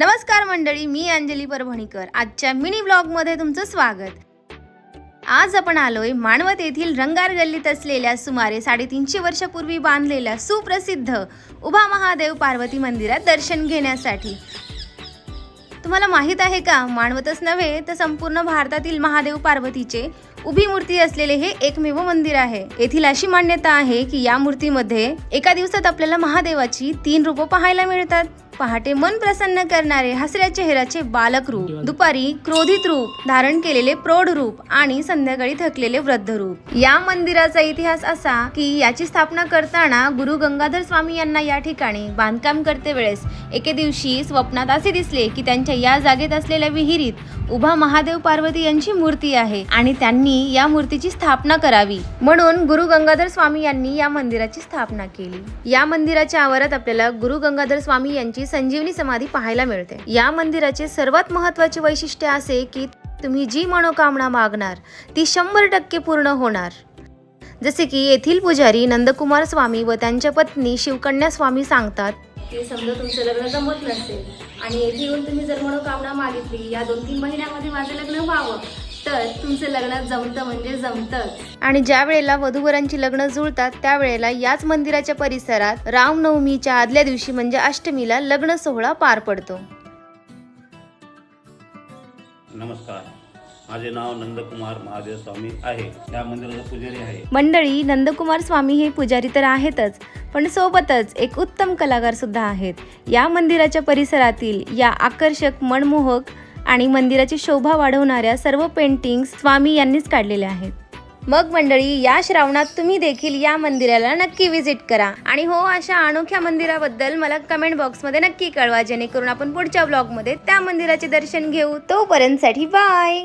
नमस्कार मंडळी मी अंजली परभणीकर. आजच्या मिनी ब्लॉगमध्ये तुमचं स्वागत. आज आपण आलोय मानवत येथील रंगार गल्लीत असलेल्या सुमारे साडेतीनशे वर्षापूर्वी बांधलेल्या सुप्रसिद्ध उभा महादेव पार्वती मंदिरात दर्शन घेण्यासाठी. तुम्हाला माहीत आहे का मानवतच नव्हे तर संपूर्ण भारतातील महादेव पार्वतीचे उभी मूर्ती असलेले हे एकमेव मंदिर आहे. येथील अशी मान्यता आहे की या मूर्तीमध्ये एका दिवसात आपल्याला महादेवाची तीन रूपं पाहायला मिळतात. पहाटे मन प्रसन्न करणारे हसऱ्या चेहऱ्याचे बालक रूप दुपारी क्रोधित रूप धारण केलेले प्रौढ रूप आणि संध्याकाळी थकलेले वृद्ध रूप. या मंदिराचा इतिहास असा की याची स्थापना करताना गुरु गंगाधर स्वामी यांना या ठिकाणी बांधकाम करते वेळेस एके दिवशी स्वप्नात असे दिसले की त्यांच्या या जागेत असलेल्या विहिरीत उभा महादेव पार्वती यांची मूर्ती आहे आणि त्यांनी या मूर्तीची स्थापना करावी. म्हणून गुरु गंगाधर स्वामी यांनी या मंदिराची स्थापना केली. या मंदिराच्या आवारात आपल्याला गुरु गंगाधर स्वामी यांची ही संजीवनी समाधी पाहायला मिळते. या मंदिराचे सर्वात महत्त्वाचे वैशिष्ट्य असे की तुम्ही जी मनोकामना मागणार ती शंभर टक्के पूर्ण होणार. जसे की येथील पुजारी नंदकुमार स्वामी व त्यांच्या पत्नी शिवकन्या स्वामी सांगतात की समजा तुमचं लग्न जमत नसेल आणि येथे येऊन तुम्ही जर मनोकामना मागितली या दोन तीन महिन्यामध्ये माझं लग्न व्हावं तर तुमचं लग्न जमतं म्हणजे जमतंच आणि ज्या वेळेला वधूवरांची लग्न जुळतात त्यावेळेला याच मंदिराच्या परिसरात रामनवमीच्या आदल्या दिवशी म्हणजे अष्टमीला लग्न सोहळा पार पडतो. नमस्कार. माझे नाव नंदकुमार महादेव स्वामी आहे. या मंदिराचा पुजारी आहे. मंडळी नंदकुमार स्वामी हे पुजारी तर आहेतच पण सोबतच एक उत्तम कलाकार सुद्धा आहेत. या मंदिराच्या परिसरातील या आकर्षक मनमोहक आणि मंदिराची शोभा वाढवणाऱ्या सर्व पेंटिंग्स स्वामी यांनीच काढलेल्या आहेत. मग मंडळी या श्रावणात तुम्ही देखील या मंदिराला नक्की व्हिजिट करा. आणि हो अशा अनोख्या मंदिराबद्दल मला कमेंट बॉक्समध्ये नक्की कळवा जेणेकरून आपण पुढच्या ब्लॉगमध्ये त्या मंदिराचे दर्शन घेऊ. तोपर्यंतसाठी बाय